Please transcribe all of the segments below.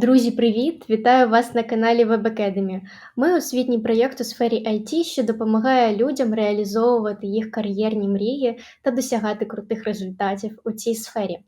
Друзі, привіт! Вітаю вас на каналі Web Academy. Ми освітній проєкт у сфері IT, що допомагає людям реалізовувати їх кар'єрні мрії та досягати крутих результатів у цій сфері.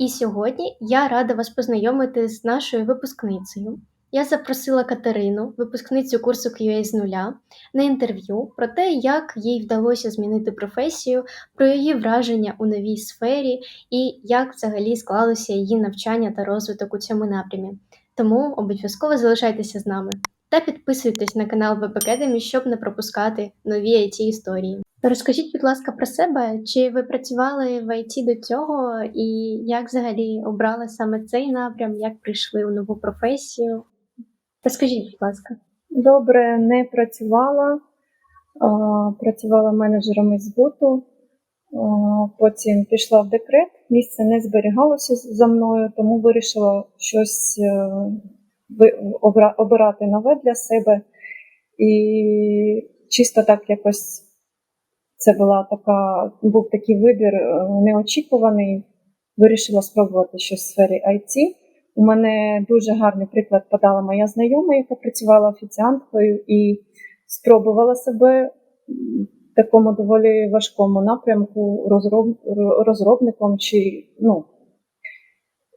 І сьогодні я рада вас познайомити з нашою випускницею. Я запросила Катерину, випускницю курсу QA з нуля, на інтерв'ю про те, як їй вдалося змінити професію, про її враження у новій сфері і як взагалі склалося її навчання та розвиток у цьому напрямі. Тому обов'язково залишайтеся з нами та підписуйтесь на канал Web Academy, щоб не пропускати нові it історії. Розкажіть, будь ласка, про себе, чи ви працювали в IT до цього, і як взагалі обрали саме цей напрям, як прийшли у нову професію? Розкажіть, будь ласка. Добре, не працювала. Працювала менеджером із збуту, потім пішла в декрет. Місце не зберігалося за мною, тому вирішила щось е, обирати нове для себе. І чисто так якось це була така, був такий вибір е, неочікуваний. Вирішила спробувати щось в сфері IT. У мене дуже гарний приклад подала моя знайома, яка працювала офіціанткою і спробувала себе в такому доволі важкому напрямку розроб, розробником. Чи, ну,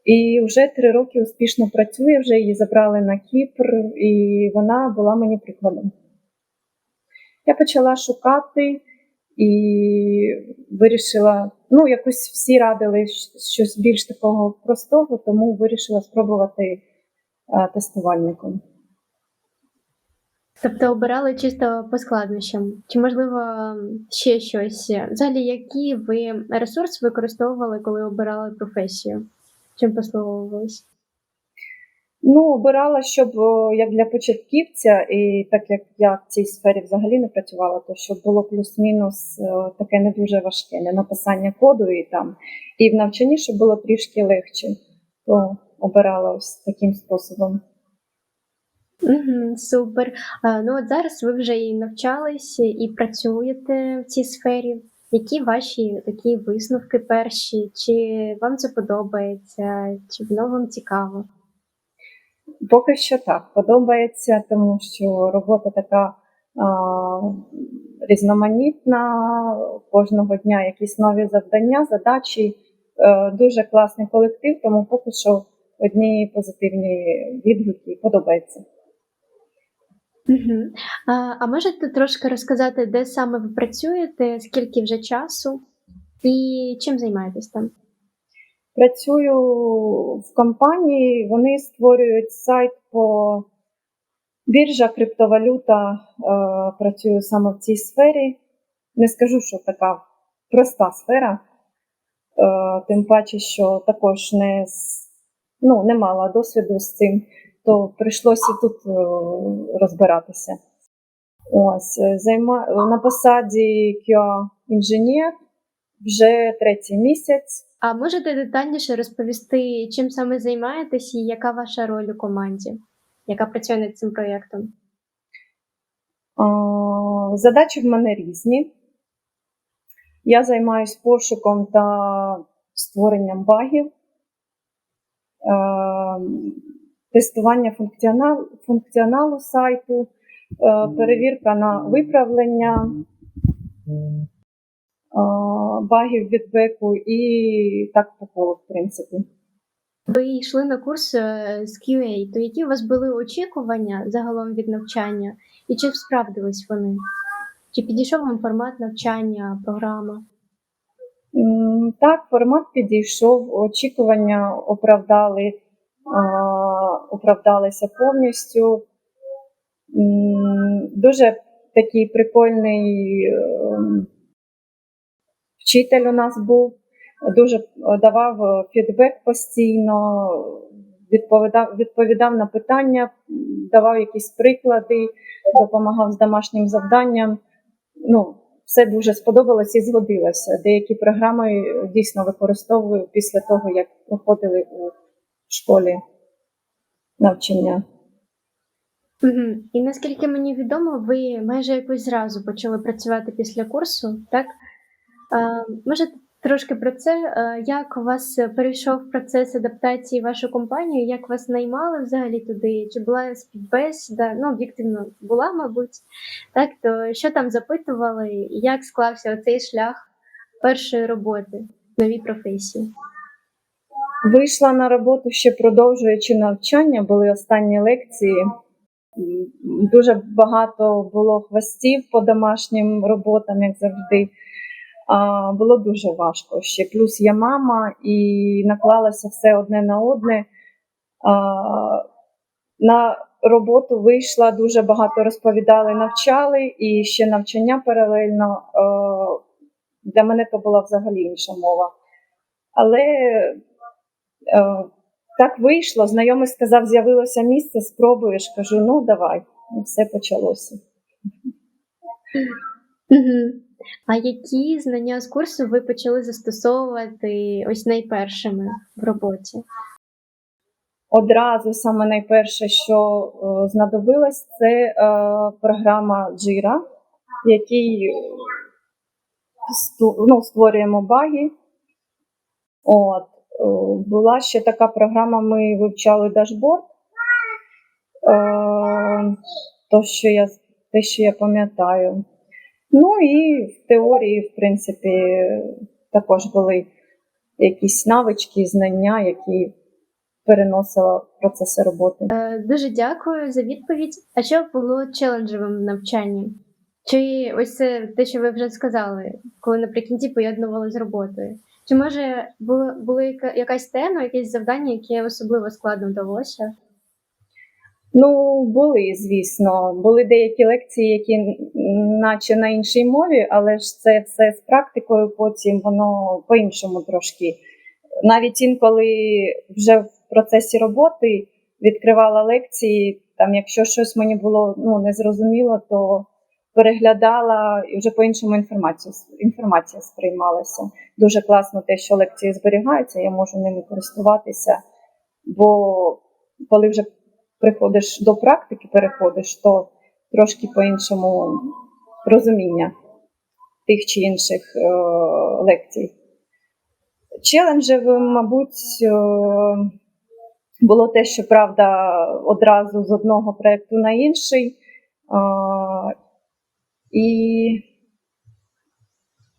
і вже три роки успішно працює, вже її забрали на Кіпр, і вона була мені прикладом. Я почала шукати і вирішила, ну, якось всі радили щось більш такого простого, тому вирішила спробувати е, тестувальником. Тобто обирали чисто по складнощам, чи можливо ще щось? Взагалі, які ви ресурси використовували, коли обирали професію? Чим послуговувались? Ну, обирала, щоб як для початківця, і так як я в цій сфері взагалі не працювала, то щоб було плюс-мінус е, таке не дуже важке, не написання коду і там, і в навчанні, щоб було трішки легше, то обирала ось таким способом. Супер. Ну от зараз ви вже і навчались, і працюєте в цій сфері. Які ваші такі висновки перші? Чи вам це подобається, чи воно вам цікаво? Поки що так подобається, тому що робота така а, різноманітна, кожного дня якісь нові завдання, задачі. Е, дуже класний колектив, тому поки що одні позитивні відгуки подобається. Угу. А, а можете трошки розказати, де саме ви працюєте, скільки вже часу і чим займаєтесь там? Працюю в компанії, вони створюють сайт по біржа, криптовалюта. Е, працюю саме в цій сфері. Не скажу, що така проста сфера, е, тим паче, що також не, ну, не мала досвіду з цим, то прийшлося і тут е, розбиратися. Ось, займа... на посаді QA інженер вже третій місяць. А можете детальніше розповісти, чим саме займаєтесь і яка ваша роль у команді, яка працює над цим проєктом? Задачі в мене різні. Я займаюся пошуком та створенням багів, е, тестування функціонал, функціоналу сайту, е, перевірка на виправлення багів відбеку і так по колу, в принципі. Ви йшли на курс е, з QA, то які у вас були очікування загалом від навчання, і чи справдились вони? Чи підійшов вам формат навчання, програма? Так, формат підійшов, очікування оправдали, оправдалися повністю. Дуже такий прикольний ем, вчитель у нас був, дуже давав е, фідбек постійно, відповідав, відповідав на питання, давав якісь приклади, допомагав з домашнім завданням. Ну, все дуже сподобалось і згодилося. Деякі програми е, дійсно використовую після того, як проходили у школі навчання. Угу. І наскільки мені відомо, ви майже якось зразу почали працювати після курсу, так? А, можете трошки про це. Як у вас перейшов процес адаптації вашу компанію? Як вас наймали взагалі туди? Чи була співбесіда? Ну, об'єктивно була, мабуть. Так, то що там запитували? Як склався цей шлях першої роботи в новій професії? Вийшла на роботу ще продовжуючи навчання, були останні лекції. Дуже багато було хвостів по домашнім роботам, як завжди. Було дуже важко ще. Плюс я мама і наклалося все одне на одне. На роботу вийшла, дуже багато розповідали, навчали, і ще навчання паралельно. Для мене то була взагалі інша мова. Але так вийшло. Знайомий сказав, з'явилося місце, спробуєш. Кажу, ну давай. І все почалося. Угу. А які знання з курсу ви почали застосовувати ось найпершими в роботі? Одразу саме найперше, що е, знадобилось, це е, програма Jira, в якій е, ну, створюємо баги. От. Була ще така програма, ми вивчали дашборд. То, що я, те, що я пам'ятаю. Ну і в теорії, в принципі, також були якісь навички, знання, які переносила в процесі роботи. Е, Дуже дякую за відповідь. А що було челенджевим в навчанні? Чи ось це те, що ви вже сказали, коли наприкінці поєднували з роботою? Чи може була якась тема, якесь завдання, яке особливо складно вдалося? Ну, були, звісно, були деякі лекції, які наче на іншій мові, але ж це все з практикою, потім воно по-іншому трошки. Навіть інколи вже в процесі роботи відкривала лекції, там, якщо щось мені було ну, незрозуміло, то переглядала і вже по-іншому інформацію, інформація сприймалася. Дуже класно те, що лекції зберігаються, я можу ними користуватися, бо коли вже приходиш до практики, переходиш, то трошки по-іншому розуміння тих чи інших е, лекцій. Челенджевим, мабуть, е, було те, що правда одразу з одного проєкту на інший. Е, і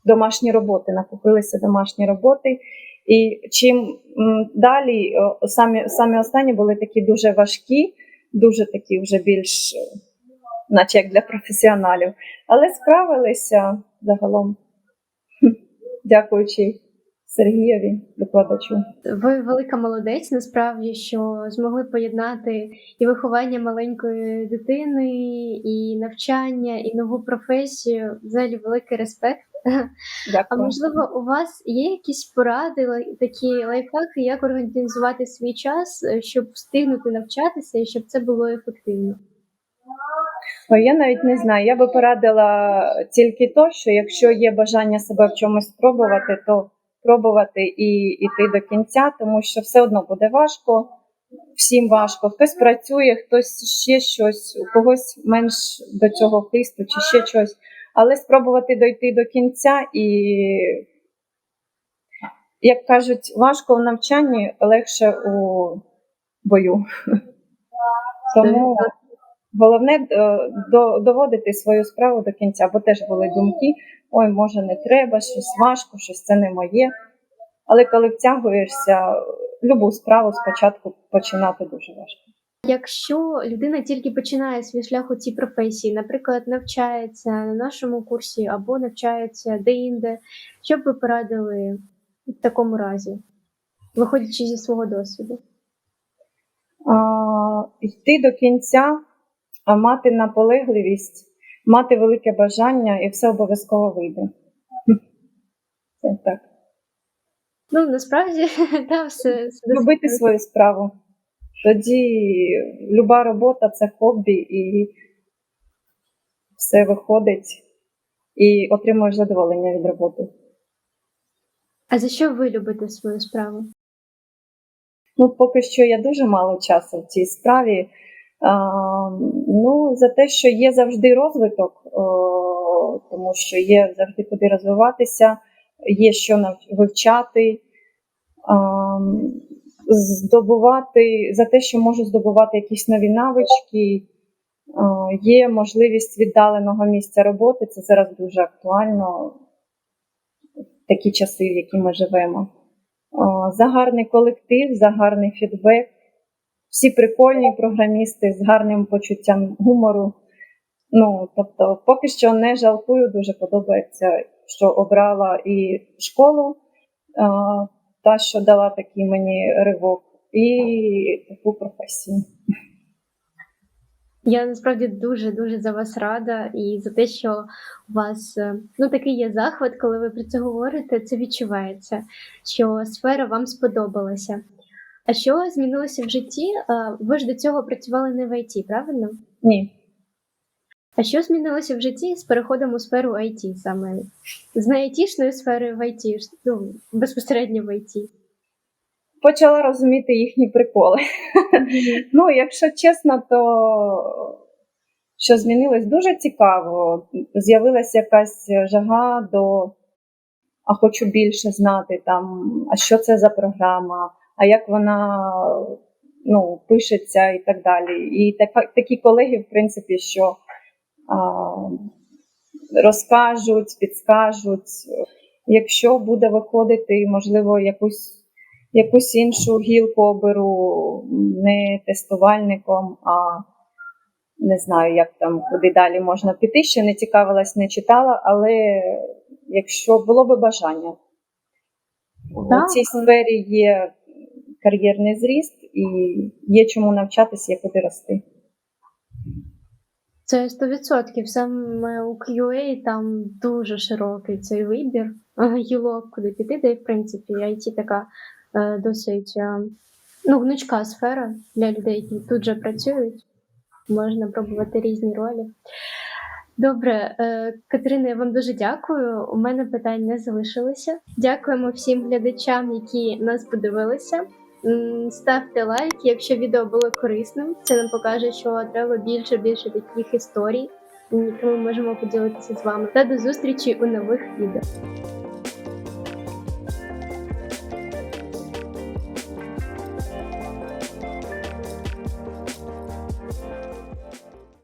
домашні роботи, накопилися домашні роботи. І чим далі, самі, самі останні були такі дуже важкі, дуже такі вже більш, наче як для професіоналів. Але справилися загалом, дякуючи Сергієві, викладачу. Ви велика молодець, насправді, що змогли поєднати і виховання маленької дитини, і навчання, і нову професію. Взагалі великий респект. А можливо, у вас є якісь поради, такі лайфхаки, як організувати свій час, е, щоб встигнути навчатися і щоб це було ефективно? Ой, Я навіть не знаю. Я би порадила тільки то, що якщо є бажання себе в чомусь спробувати, то пробувати і йти до кінця, тому що все одно буде важко, всім важко. Хтось працює, хтось ще щось, у когось менш до цього хисту чи ще щось. Але спробувати дойти до кінця і, як кажуть, важко в навчанні, легше у бою. Тому Головне е, доводити свою справу до кінця, бо теж були думки: ой, може, не треба, щось важко, щось це не моє. Але коли втягуєшся, любу справу спочатку починати дуже важко. Якщо людина тільки починає свій шлях у цій професії, наприклад, навчається на нашому курсі або навчається де-інде, що б ви порадили в такому разі, виходячи зі свого досвіду? А, йти до кінця, а мати наполегливість, мати велике бажання, і все обов'язково вийде. Це так. Ну, насправді, да, все, все Любити свою справу. Тоді люба робота це хобі, і все виходить, і отримуєш задоволення від роботи. А за що ви любите свою справу? Ну, поки що я дуже мало часу в цій справі. А, ну, за те, що є завжди розвиток, о, тому що є завжди куди розвиватися. є що вивчати, ам, здобувати за те, що можу здобувати якісь нові навички. Є можливість віддаленого місця роботи. Це зараз дуже актуально в такі часи, в які ми живемо. За гарний колектив, за гарний фідбек. Всі прикольні програмісти з гарним почуттям гумору. Ну, тобто, поки що не жалкую, дуже подобається, що обрала і школу, та, що дала такий мені ривок, і таку професію. Я насправді дуже дуже за вас рада і за те, що у вас е, ну такий є захват, коли ви про це говорите. Це відчувається, що сфера вам сподобалася. А що змінилося в житті? Е, Ви ж до цього працювали не в ІТ, правильно? Ні. А що змінилося в житті з переходом у сферу IT саме з не айтішної сфери в IT, ну, безпосередньо в IT? Почала розуміти їхні приколи. Ну, якщо чесно, то що змінилось дуже цікаво. З'явилася якась жага до а хочу більше знати там, а що це за програма, а як вона ну, пишеться і так далі. І така, такі колеги, в принципі, що розкажуть, підскажуть. Якщо буде виходити, можливо, якусь якусь іншу гілку оберу не тестувальником, а не знаю, як там куди далі можна піти. Ще не цікавилась, не читала, але якщо було би бажання, Так. у цій сфері є кар'єрний зріст і є чому навчатися, є куди рости. Це 100%. Саме у QA там дуже широкий цей вибір е, гілок, куди піти, де в принципі IT така е, досить е, ну, гнучка сфера для людей, які тут же працюють. Можна пробувати різні ролі. Добре, Катерина, я вам дуже дякую. У мене питань не залишилося. Дякуємо всім глядачам, які нас подивилися. Ставте лайк, якщо відео було корисним. Це нам покаже, що треба більше більше таких історій, які ми можемо поділитися з вами. Та до зустрічі у нових відео.